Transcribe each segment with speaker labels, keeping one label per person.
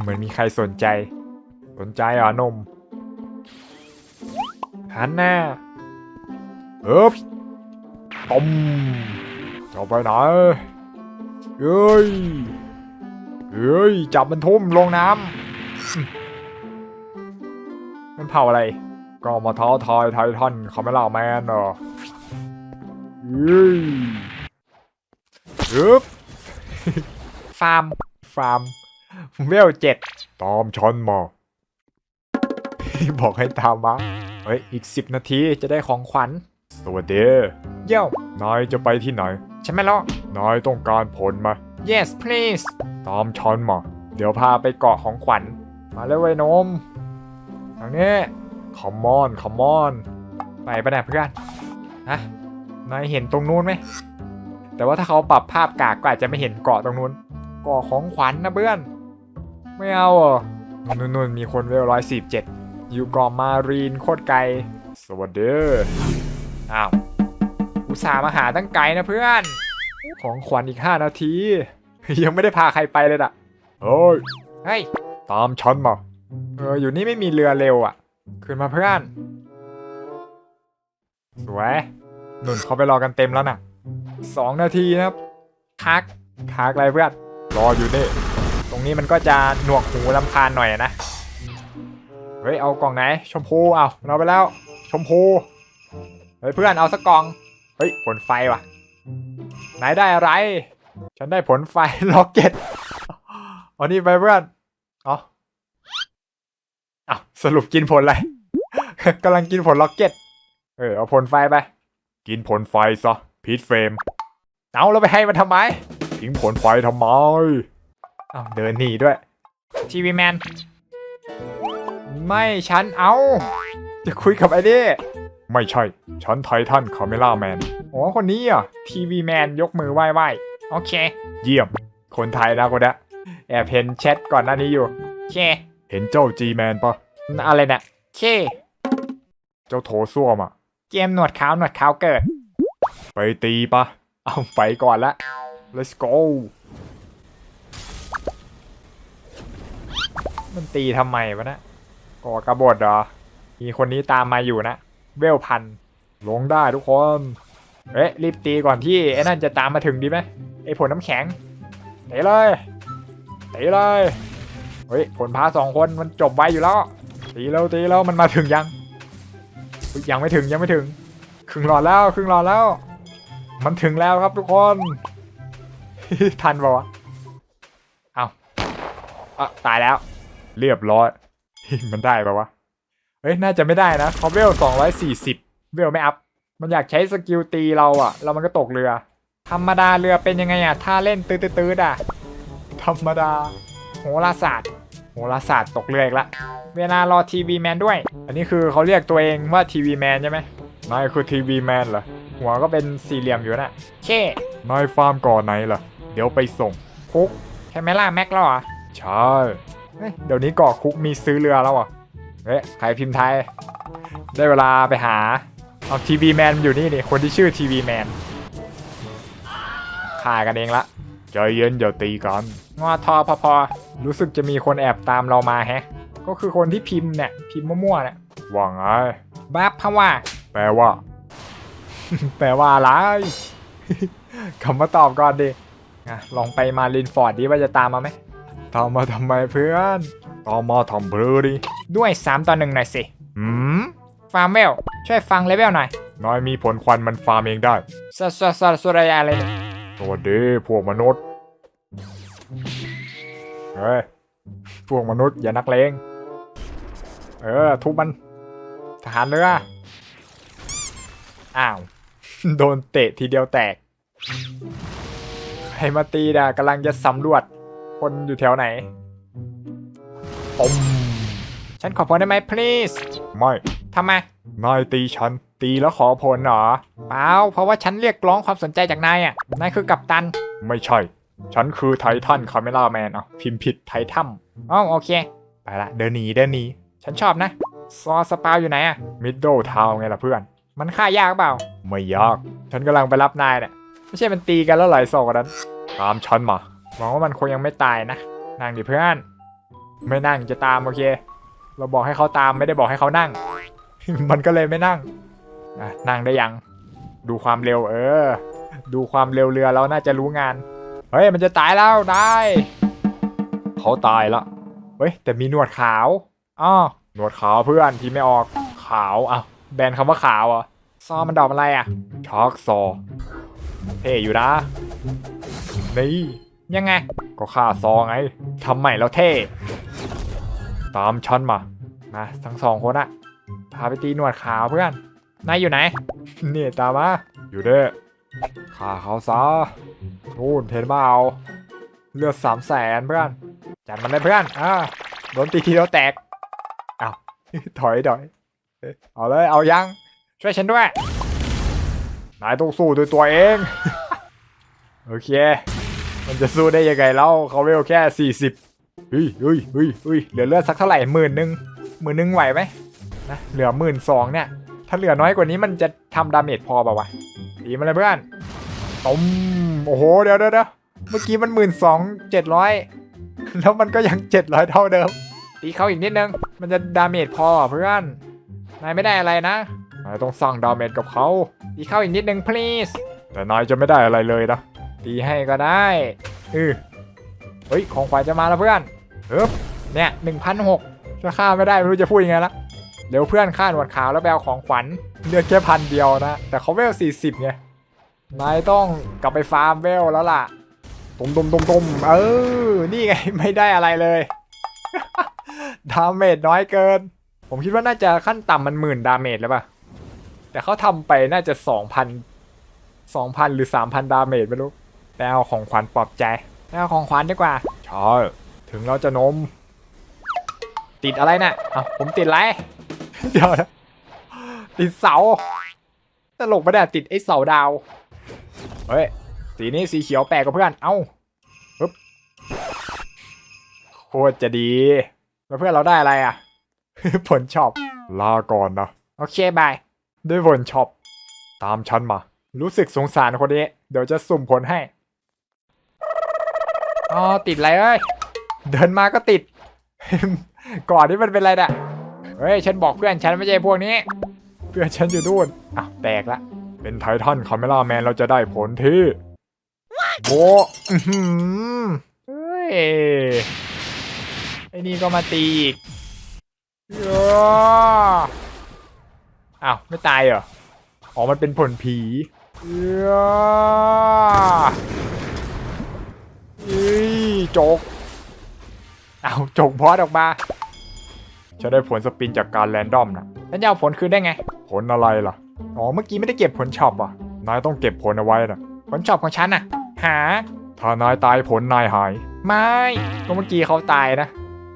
Speaker 1: เหมือนมีใครสนใจ สนใจเหรอนมหันหน้าเอ๊บตมจะไปไหนเฮ้ยเฮ้ย จับมันทุ่มลงน้ำมันเผาอะไร ก็มาท้าทายไททันคาเมล่าแมนเหรอเฮ้ยฮึบฟาร์ม ฟาร์ม เวลเจ็ดตามฉันมา บอกให้ตามมาเฮ้ยอีกสิบนาทีจะได้ของขวัญ สวัสดี เย้านายจะไปที่ไหน ฉันไม่รอนายต้องการผลมา yes please ตามฉันมา เดี๋ยวพาไปเกาะของขวัญ มาเลยเว้นมทางนี้ come on come on ไปปะเนี่ยเพื่อนฮะนายเห็นตรงนู้นไหม แต่ว่าถ้าเขาปรับภาพกากก็อาจจะไม่เห็นเกาะตรงนู้นเกาะของขวัญนะเพื่อน ไม่เอาเหรอนู่นนู่นมีคนเวลร้อยสิบเจ็ดอยู่เกาะมารีนโคตรไกล สวัสดีอ้าวอุตส่าห์มาหาตั้งไกลนะเพื่อน ของขวัญอีกห้านาที ยังไม่ได้พาใครไปเลยอะเฮ้ยเฮ้ยตามฉันมาเอออยู่นี่ไม่มีเรือเร็วอะ ขึ้นมาเพื่อน สวยหนุนเขาไปรอกันเต็มแล้วน่ะสองนาทีนะครับคักคักอะไรเพื่อน รออยู่นี่ต รงนี้มันก็จะหนวกหูลำคาญหน่อยนะ เฮ้ย เอากล่องไหน ชมพูเอาเราไปแล้ว ชมพู เฮ้ยเพื่อนเอาสักกล่อง เฮ้ยผลไฟว่ะ ไหนได้อะไร ฉันได้ผลไฟล็อกเก็ตอานี่ไปเพื่อนเอาเอาสรุปกินผลอะไรกำลังกินผลล็อกเก็ต เออเอาผลไฟไป กินผลไฟซะพีทเฟรม เอาแล้วไปให้มันทำไม ทิ้งผลไฟทำไม อาเดินหนีด้วยทีวีแมนไม่ฉันเอา จะคุยกับไอ้นี่ไม่ใช่ ฉันไททันคาเมล่าแมนอ๋อคนนี้อะทีวีแมนยกมือไหว้ไหว้โอเค เยี่ยม คนไทยนะคนนี้แอบเห็นแชทก่อนหน้านี้อยู่โอเค เห็นเจ้าจีแมนปะอะไรเนี่ยเค เจ้าโถส้วมอะ เกมหนวดขาวหนวดขาวเกิด ไปตีปะ เอาไปก่อนละ let's go มันตีทำไมวะนะก่อกระบฏเหรอ มีคนนี้ตามมาอยู่นะ เวลพัน ลงได้ทุกคน เอ๊ะรีบตีก่อนที่ไอ้นั่นจะตามมาถึงดีไหมไอ้ผลน้ำแข็งเตะเลยเตะเลย เฮ้ยผลพาสองคนมันจบไวอยู่แล้ว ตีแล้วตีแล้วมันมาถึงยัง ยังไม่ถึงยังไม่ถึง ครึ่งหลอดแล้วครึ่งหลอดแล้ว มันถึงแล้วครับทุกคน ทันปะวะ เอาอะตายแล้ว เรียบร้อยมันได้ปะวะเฮ้ย น่าจะไม่ได้นะเขาเวลสองร้อยสี่สิบเวลไม่อัพ มันอยากใช้สกิลตีเราอะแล้วมันก็ตกเรือ ธรรมดาเรือเป็นยังไงอะถ้าเล่นตื้อๆอะธรรมดา โหราศาสตร์ โหราศาสตร์ตกเรืออีกละ เวลารอทีวีแมนด้วย อันนี้คือเขาเรียกตัวเองว่าทีวีแมนใช่ไหมนายคือทีวีแมนเหรอ หัวก็เป็นสี่เหลี่ยมอยู่น่ะเช่นายฟาร์มก่อนไหนล่ะเดี๋ยวไปส่งคุกแคมเมล่าแม็กแล้วเหรอใช่ เฮ้ยเดี๋ยวนี้เกาะคุกมีซื้อเรือแล้วเหรอะเฮ้ยใครพิมพ์ไทย ได้เวลาไปหา เอาทีวีแมนอยู่นี่นี่คนที่ชื่อทีวีแมนฆ่ากันเองละใจเย็นอย่าตีกันงอทอพอพอรู้สึกจะมีคนแอบตามเรามาแฮะ ก็คือคนที่พิมพ์เนี่ยพิมพ์มั่วๆเนี่ยว่าไงบัฟพะว่า แปลว่า แปลว่าอะไรคำมาตอบก่อนดิอะลองไปมาลินฟอร์ดดิว่าจะตามมาไหม ตามมาทำไมเพื่อนตามมาทำเพื่อดิด้วย 3 ต่อหนึ่งหน่อยสิหืมฟาร์มเวลช่วยฟังเลเวลหน่อยน้อยมีผลควันมันฟาร์มเองได้สสสสุรายาอะไรเนี่ยสวัสดีพวกมนุษย์เฮ้ยพวกมนุษย์อย่านักเลงเออทุบมันทหารเรืออ้าว โดนเตะทีเดียวแตกใครมาตีด่ะกำลังจะสำรวจ คนอยู่แถวไหนปมฉันขอพรได้ไหม please ไม่ทำไม นายตีฉัน ตีแล้วขอพลเหรอ เปล่า เพราะว่าฉันเรียกร้องความสนใจจากนายอะ นายคือกัปตัน ไม่ใช่ ฉันคือไททันคาเมล่าแมนอะพิมพ์ผิดไททัมอ๋อโอเค ไปละ เดินหนีเดินหนี ฉันชอบนะ ซอสปาวอยู่ไหนอะมิดเดิลทาวไงล่ะเพื่อน มันฆ่ายากเปล่า ไม่ยาก ฉันกำลังไปรับนายเนี่ยไม่ใช่มันตีกันแล้วไหลศอกกันนั้น ตามฉันมา หวังว่ามันคงยังไม่ตายนะนางดิเพื่อน ไม่นั่งจะตามโอเค เราบอกให้เขาตามไม่ได้บอกให้เขานั่ง มันก็เลยไม่นั่งอะนั่งได้ยัง ดูความเร็วเออ ดูความเร็วเรือเราน่าจะรู้งาน เฮ้ยมันจะตายแล้วได้เขาตายละเฮ้ยแต่มีหนวดขาวอ้อหนวดขาวเพื่อนที่ไม่ออกขาวอะแบนคำว่าขาวอะซอมันดอกอะไรอะช็อกซอเท่อยู่นะนี่ ยังไง ก็ฆ่าซอไงทำใหม่แล้วเท่ ตามฉันมา มาทั้งสองคนอะพาไปตีหนวดขาวเพื่อน นายอยู่ไหน นี่ตามมา อยู่เด้อฆ่าเขาซะนู่นเห็นเปล่าเลือดสามแสนเพื่อน จัดมันเลยเพื่อน อ่าโดนตีทีเดียวแตกเอาถอยถอย เอ๊ะเอาเลย เอายัง ช่วยฉันด้วย นายต้องสู้ด้วยตัวเอง โอเค มันจะสู้ได้ยังไงเล่าเขาเวลแค่สี่สิบเฮ้ยเฮ้ยเฮ้ยเฮ้ยเหลือเลือดสักเท่าไหร่หมื่นหนึ่งหมื่นหนึ่งไหวไหมนะเหลือหมื่นสองเนี่ย ถ้าเหลือน้อยกว่านี้มันจะทำดาเมจพอป่าวะตีมาเลยเพื่อนต้มโอ้โหเดี๋ยวเดี๋ยวเดี๋ยวเมื่อกี้มันหมื่นสองเจ็ดร้อยแล้วมันก็ยังเจ็ดร้อยเท่าเดิมตีเขาอีกนิดนึง มันจะดาเมจพอเพื่อนนายไม่ได้อะไรนะนายต้องสร้างดาเมจกับเขาตีเข้าอีกนิดนึง please แต่นายจะไม่ได้อะไรเลยนะ ตีให้ก็ได้เออเฮ้ย ของขวัญจะมาแล้วเพื่อนเฮ้ยเนี่ยหนึ่งพันหกจะฆ่าไม่ได้ไม่รู้จะพูดยังไงละเดี๋ยวเพื่อนฆ่าหนวดขาวแล้วแบลของขวัญเลือดแค่พันเดียวนะ แต่เขาเวลสี่สิบไงนายต้องกลับไปฟาร์มเวลแล้วล่ะตุมตุมตุมตุมเออ นี่ไงไม่ได้อะไรเลยดาเมจน้อยเกิน ผมคิดว่าน่าจะขั้นต่ำมันหมื่นดาเมจแล้วป่ะ แต่เขาทำไปน่าจะสองพันสองพันหรือสามพันดาเมจไม่รู้ แต่เอาของขวัญปลอบใจเอาของขวัญดีกว่าใช่ถึงเราจะนม ติดอะไรน่ะเอาผมติดอะไรเดี๋ยวนะติดเสาตลกไปะเนี่ยติดไอ้เสาดาวเฮ้ยสีนี้สีเขียวแปลกกว่าเพื่อน เอ้าปึ๊บโคตรจะดี แล้วเพื่อนเราได้อะไรอะ ผลช็อปลาก่อนนะ โอเคบาย ด้วยผลช็อปตามฉันมา รู้สึกสงสารคนนี้ เดี๋ยวจะสุ่มผลให้ อ๋อติดอะไรเอ้ยเดินมาก็ติด ก่อนที่มันเป็นอะไรน่ะเฮ้ยฉันบอกเพื่อนฉันไม่ใช่พวกนี้ เพื่อนฉันอยู่นู่นอะแตกละ เป็นไททันคาเมล่าแมนเราจะได้ผลที่โบะอื้อหือเฮ้ยไอ้นี่ก็มาตีอีกเอ้ออ้าวไม่ตายเหรออ๋อมันเป็นผลผีเอ้อเอ้ย จก เอาวจกบอสออกมาฉันได้ผลสปินจากการแรนดอมนะแล้วจะเอาผลคืนได้ไง ผลอะไรล่ะ อ๋อ เมื่อกี้ไม่ได้เก็บผลช็อปอะ นายต้องเก็บผลเอาไว้นะผลช็อปของฉันอะ หา ถ้านายตายผลนายหาย ไม่ก็เมื่อกี้เขาตายนะ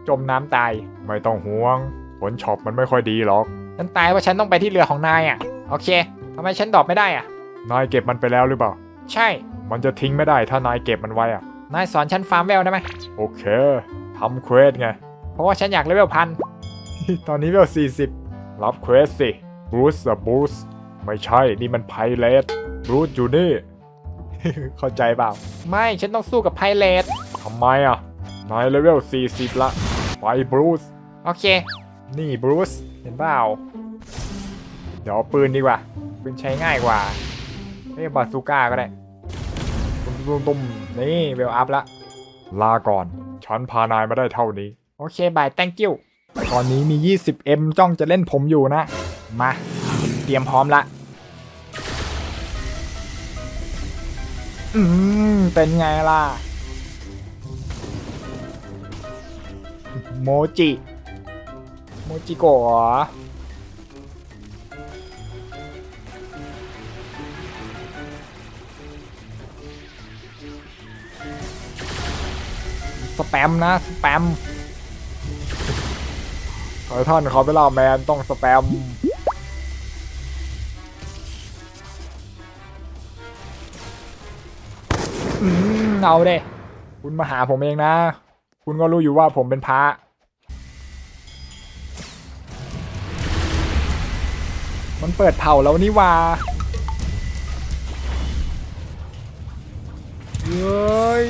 Speaker 1: จมน้ำตาย ไม่ต้องห่วง ผลช็อปมันไม่ค่อยดีหรอก ฉันตายว่าฉันต้องไปที่เรือของนายอะ โอเคทำไมฉันดรอปไม่ได้อะ นายเก็บมันไปแล้วหรือเปล่า ใช่ มันจะทิ้งไม่ได้ถ้านายเก็บมันไว้อะ นายสอนฉันฟาร์มเวลได้ไหมโอเคทำเควสไง เพราะว่าฉันอยากเลเวลพัน ตอนนี้เวลสี่สิบรับเควสสิบูสอะบูสไม่ใช่ นี่มันไพเรตบูสอยู่นี่ เข้าใจเปล่า ไม่ฉันต้องสู้กับไพเรตทำไมอะ นายเลเวล40ละ ไปบรูซโอเค นี่บรูซเห็นเปล่า เดี๋ยวเอาปืนดีกว่า ปืนใช้ง่ายกว่าเรียกบาซูก้าก็ได้ ตุ้มตุ้มนี่เวลอัพละ ลาก่อน ฉันพานายมาได้เท่านี้ โอเคบาย thank you ตอนนี้มี 20M จ้องจะเล่นผมอยู่นะ มา เตรียมพร้อมละ อืม เป็นไงล่ะ โมจิ โมจิโกะ แปมนะสแปมไททันเขาเวลาแมนต้องสแปมเอาเด้คุณมาหาผมเองนะ คุณก็รู้อยู่ว่าผมเป็นพระมันเปิดเผาแล้วนี่ว่าเฮ้ย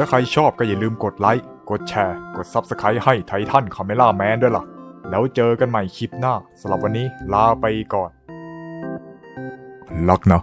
Speaker 1: ถ้าใครชอบก็อย่าลืมกดไลค์ กดแชร์ กด Subscribe ให้ไททันคาเมล่าแมนด้วยล่ะ แล้วเจอกันใหม่คลิปหน้าสำหรับวันนี้ลาไปก่อนลักนะ